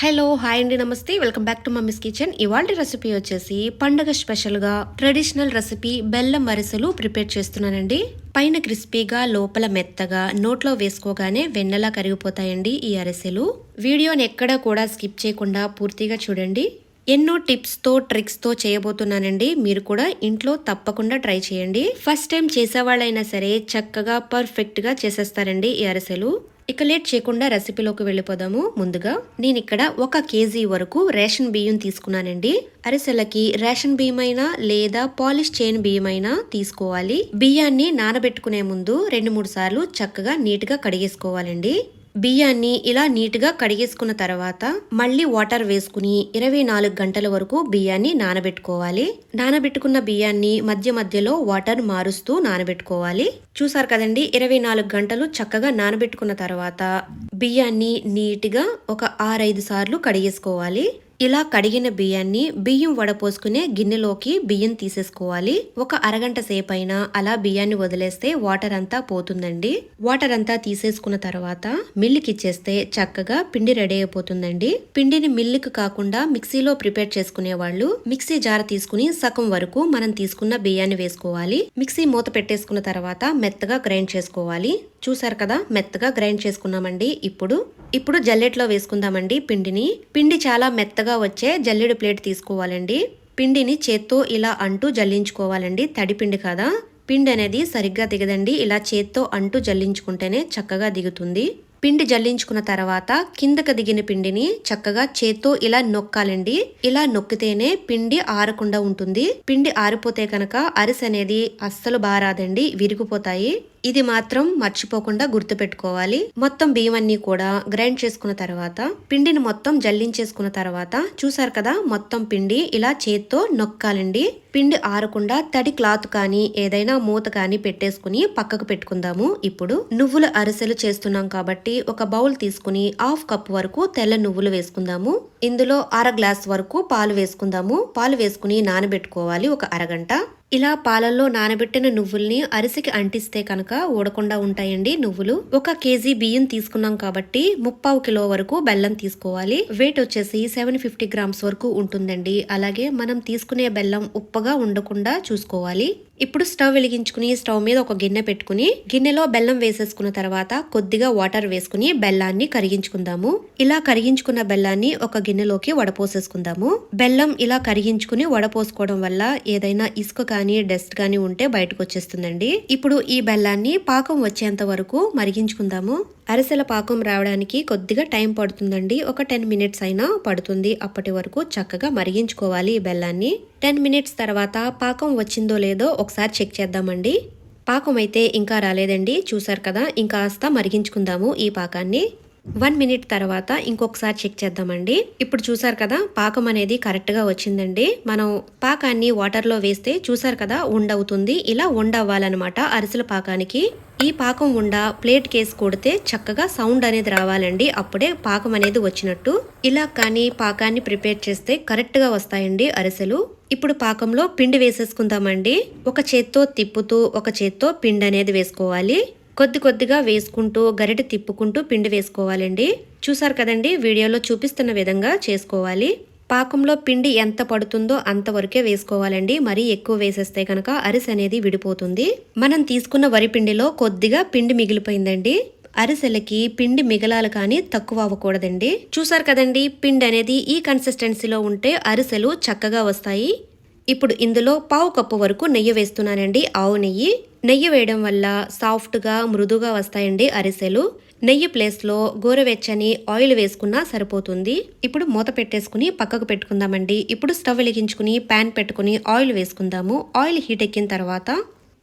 Hello hi అండి నమస్తే. Welcome back to mummy's kitchen. ఇవాళ రెసిపీ వచ్చేసి పండగ స్పెషల్గా ట్రెడిషనల్ రెసిపీ బెల్లం అరిసెలు ప్రిపేర్ చేస్తున్నానండి. పైన క్రిస్పీగా లోపల మెత్తగా నోట్లో వేసుకోగానే వెన్నెలా కరిగిపోతాయండి ఈ అరిసెలు. వీడియోని ఎక్కడా కూడా స్కిప్ చేయకుండా పూర్తిగా చూడండి. ఎన్నో టిప్స్తో ట్రిక్స్తో చేయబోతున్నానండి. మీరు కూడా ఇంట్లో తప్పకుండా ట్రై చేయండి. ఫస్ట్ టైం చేసేవాళ్ళైనా సరే చక్కగా పర్ఫెక్ట్గా చేసేస్తారండి ఈ అరిసెలు. ఇక లేట్ చేయకుండా రెసిపీలోకి వెళ్ళిపోదాము. ముందుగా నేను ఇక్కడ ఒక కేజీ వరకు రేషన్ బియ్యం తీసుకున్నానండి. అరిసెలకి రేషన్ బియ్యం లేదా పాలిష్ చేయని బియ్యం తీసుకోవాలి. బియ్యాన్ని నానబెట్టుకునే ముందు రెండు మూడు సార్లు చక్కగా నీట్గా కడిగేసుకోవాలండి. బియ్యాన్ని ఇలా నీట్గా కడిగేసుకున్న తర్వాత మళ్ళీ వాటర్ వేసుకుని ఇరవై నాలుగు గంటల వరకు బియ్యాన్ని నానబెట్టుకోవాలి. నానబెట్టుకున్న బియ్యాన్ని మధ్య మధ్యలో వాటర్ మారుస్తూ నానబెట్టుకోవాలి. చూసారు కదండి ఇరవై నాలుగు గంటలు చక్కగా నానబెట్టుకున్న తర్వాత బియ్యాన్ని నీట్గా ఒక ఆరైదు సార్లు కడిగేసుకోవాలి. ఇలా కడిగిన బియ్యాన్ని బియ్యం వడపోసుకునే గిన్నెలోకి బియ్యం తీసేసుకోవాలి. ఒక అరగంట సేపు అయినా అలా బియ్యాన్ని వదిలేస్తే వాటర్ అంతా పోతుందండి. వాటర్ అంతా తీసేసుకున్న తర్వాత మిల్లుకి ఇచ్చేస్తే చక్కగా పిండి రెడీ అయిపోతుందండి. పిండిని మిల్లుకి కాకుండా మిక్సీలో ప్రిపేర్ చేసుకునే వాళ్ళు మిక్సీ జార తీసుకుని సగం వరకు మనం తీసుకున్న బియ్యాన్ని వేసుకోవాలి. మిక్సీ మూత పెట్టేసుకున్న తర్వాత మెత్తగా గ్రైండ్ చేసుకోవాలి. చూసారు కదా మెత్తగా గ్రైండ్ చేసుకున్నామండి. ఇప్పుడు ఇప్పుడు జల్లెట్లో వేసుకుందామండి పిండిని. పిండి చాలా మెత్తగా వచ్చే జల్లెడు ప్లేట్ తీసుకోవాలండి. పిండిని చేత్తో ఇలా అంటూ జల్లించుకోవాలండి. తడిపిండి కదా? పిండి అనేది సరిగ్గా దిగదండి. ఇలా చేత్తో అంటూ జల్లించుకుంటేనే చక్కగా దిగుతుంది. పిండి జల్లించుకున్న తర్వాత కిందకు దిగిన పిండిని చక్కగా చేత్తో ఇలా నొక్కాలండి. ఇలా నొక్కితేనే పిండి ఆరకుండా ఉంటుంది. పిండి ఆరిపోతే కనుక అరిసె అనేది అస్సలు బారాదండి విరిగిపోతాయి. ఇది మాత్రం మర్చిపోకుండా గుర్తుపెట్టుకోవాలి. మొత్తం బియ్యం అన్ని కూడా గ్రైండ్ చేసుకున్న తర్వాత పిండిని మొత్తం జల్లించేసుకున్న తర్వాత చూసారు కదా మొత్తం పిండి ఇలా చేత్తో నొక్కాలండి. పిండి ఆరకుండా తడి క్లాత్ కానీ ఏదైనా మూత కానీ పెట్టేసుకుని పక్కకు పెట్టుకుందాము. ఇప్పుడు నువ్వుల అరిసెలు చేస్తున్నాం కాబట్టి ఒక బౌల్ తీసుకుని హాఫ్ కప్ వరకు తెల్ల నువ్వులు వేసుకుందాము. ఇందులో అర గ్లాస్ వరకు పాలు వేసుకుందాము. పాలు వేసుకుని నానబెట్టుకోవాలి ఒక అరగంట. ఇలా పాలల్లో నానబెట్టిన నువ్వుల్ని అరిసికి అంటిస్తే కనుక ఊడకుండా ఉంటాయండి నువ్వులు. ఒక కేజీ బియ్యం తీసుకున్నాం కాబట్టి ముప్పావు కిలో వరకు బెల్లం తీసుకోవాలి. వెయిట్ వచ్చేసి సెవెన్ ఫిఫ్టీ గ్రామ్స్ వరకు ఉంటుందండి. అలాగే మనం తీసుకునే బెల్లం ఉప్పగా ఉండకుండా చూసుకోవాలి. ఇప్పుడు స్టవ్ వెలిగించుకుని స్టవ్ మీద ఒక గిన్నె పెట్టుకుని గిన్నెలో బెల్లం వేసేసుకున్న తర్వాత కొద్దిగా వాటర్ వేసుకుని బెల్లాన్ని కరిగించుకుందాము. ఇలా కరిగించుకున్న బెల్లాన్ని ఒక గిన్నెలోకి వడపోసేసుకుందాము. బెల్లం ఇలా కరిగించుకుని వడపోసుకోవడం వల్ల ఏదైనా ఇసుక కానీ డస్ట్ కానీ ఉంటే బయటకు వచ్చేస్తుందండి. ఇప్పుడు ఈ బెల్లాన్ని పాకం వచ్చేంత వరకు మరిగించుకుందాము. అరిసెల పాకం రావడానికి కొద్దిగా టైం పడుతుందండి. ఒక టెన్ మినిట్స్ అయినా పడుతుంది. అప్పటి వరకు చక్కగా మరిగించుకోవాలి ఈ బెల్లాన్ని. టెన్ మినిట్స్ తర్వాత పాకం వచ్చిందో లేదో ఒకసారి చెక్ చేద్దామండి. పాకం అయితే ఇంకా రాలేదండి. చూసారు కదా ఇంకాస్త మరిగించుకుందాము ఈ పాకాన్ని. వన్ మినిట్ తర్వాత ఇంకొకసారి చెక్ చేద్దామండి. ఇప్పుడు చూసారు కదా పాకం అనేది కరెక్ట్గా వచ్చిందండి. మనం పాకాన్ని వాటర్లో వేస్తే చూసారు కదా ఉండవుతుంది. ఇలా ఉండవ్వాలన్నమాట అరిసెల పాకానికి. ఈ పాకం ఉండ ప్లేట్ కేసు కొడితే చక్కగా సౌండ్ అనేది రావాలండి. అప్పుడే పాకం అనేది వచ్చినట్టు. ఇలా కానీ పాకాన్ని ప్రిపేర్ చేస్తే కరెక్ట్గా వస్తాయండి అరిసెలు. ఇప్పుడు పాకంలో పిండి వేసేసుకుందామండి. ఒక చేత్తో తిప్పుతూ ఒక చేత్తో పిండి అనేది వేసుకోవాలి. కొద్ది కొద్దిగా వేసుకుంటూ గరిట తిప్పుకుంటూ పిండి వేసుకోవాలండి. చూసారు కదండి వీడియోలో చూపిస్తున్న విధంగా చేసుకోవాలి. పాకంలో పిండి ఎంత పడుతుందో అంతవరకే వేసుకోవాలండి. మరీ ఎక్కువ వేసేస్తే కనుక అరిసె అనేది విడిపోతుంది. మనం తీసుకున్న వరి పిండిలో కొద్దిగా పిండి మిగిలిపోయిందండి. అరిసెలకి పిండి మిగలాలి కానీ తక్కువ అవ్వకూడదండి. చూసారు కదండి పిండి అనేది ఈ కన్సిస్టెన్సీలో ఉంటే అరిసెలు చక్కగా వస్తాయి. ఇప్పుడు ఇందులో పావు కప్పు వరకు నెయ్యి వేస్తున్నానండి ఆవు నెయ్యి. నెయ్యి వేయడం వల్ల సాఫ్ట్గా మృదుగా వస్తాయండి అరిసెలు. నెయ్యి ప్లేస్లో గోరవెచ్చని ఆయిల్ వేసుకున్నా సరిపోతుంది. ఇప్పుడు మూత పెట్టేసుకుని పక్కకు పెట్టుకుందామండి. ఇప్పుడు స్టవ్ వెలిగించుకుని ప్యాన్ పెట్టుకుని ఆయిల్ వేసుకుందాము. ఆయిల్ హీట్ ఎక్కిన తర్వాత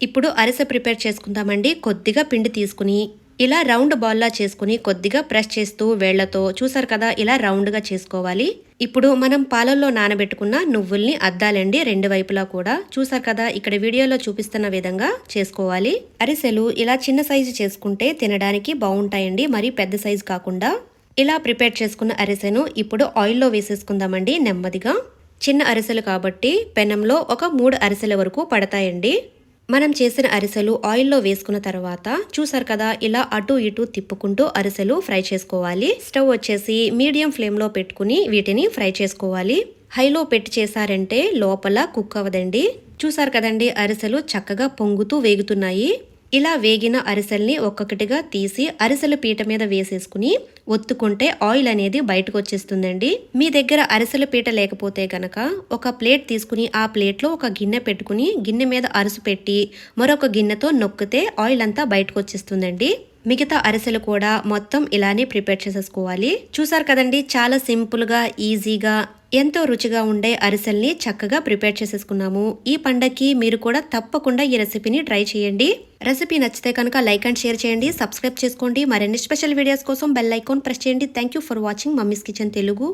ఇప్పుడు అరిసె ప్రిపేర్ చేసుకుందామండి. కొద్దిగా పిండి తీసుకుని ఇలా రౌండ్ బాల్లా చేసుకుని కొద్దిగా ప్రెస్ చేస్తూ వేళ్ళతో చూసారు కదా ఇలా రౌండ్గా చేసుకోవాలి. ఇప్పుడు మనం పాలల్లో నానబెట్టుకున్న నువ్వుల్ని అద్దాలండి రెండు వైపులా కూడా. చూసారు కదా ఇక్కడ వీడియోలో చూపిస్తున్న విధంగా చేసుకోవాలి. అరిసెలు ఇలా చిన్న సైజు చేసుకుంటే తినడానికి బాగుంటాయండి మరి పెద్ద సైజు కాకుండా. ఇలా ప్రిపేర్ చేసుకున్న అరిసెను ఇప్పుడు ఆయిల్లో వేసేసుకుందామండి నెమ్మదిగా. చిన్న అరిసెలు కాబట్టి పెనంలో ఒక మూడు అరిసెల వరకు పడతాయండి. మనం చేసిన అరిసెలు ఆయిల్లో వేసుకున్న తర్వాత చూసారు కదా ఇలా అటు ఇటు తిప్పుకుంటూ అరిసెలు ఫ్రై చేసుకోవాలి. స్టవ్ వచ్చేసి మీడియం ఫ్లేమ్లో పెట్టుకుని వీటిని ఫ్రై చేసుకోవాలి. హైలో పెట్టి చేశారంటే లోపల కుక్ అవ్వదండి. చూసారు కదండి అరిసెలు చక్కగా పొంగుతూ వేగుతున్నాయి. ఇలా వేగిన అరిసెల్ని ఒక్కొక్కటిగా తీసి అరిసెల పీట మీద వేసేసుకుని ఒత్తుకుంటే ఆయిల్ అనేది బయటకు వచ్చేస్తుందండి. మీ దగ్గర అరిసెల పీట లేకపోతే గనక ఒక ప్లేట్ తీసుకుని ఆ ప్లేట్లో ఒక గిన్నె పెట్టుకుని గిన్నె మీద అరుసు పెట్టి మరొక గిన్నెతో నొక్కితే ఆయిల్ అంతా బయటకు వచ్చేస్తుందండి. మిగతా అరిసెలు కూడా మొత్తం ఇలానే ప్రిపేర్ చేసేసుకోవాలి. చూసారు కదండి చాలా సింపుల్గా ఈజీగా ఎంతో రుచిగా ఉండే అరిసెల్ని చక్కగా ప్రిపేర్ చేసేసుకున్నాము. ఈ పండగకి మీరు కూడా తప్పకుండా ఈ రెసిపీని ట్రై చేయండి. రెసిపీ నచ్చితే కనుక లైక్ అండ్ షేర్ చేయండి. సబ్స్క్రైబ్ చేసుకోండి. మరిన్ని స్పెషల్ వీడియోస్ కోసం బెల్ ఐకాన్ ప్రెస్ చేయండి. Thank you for watching mummy's kitchen Telugu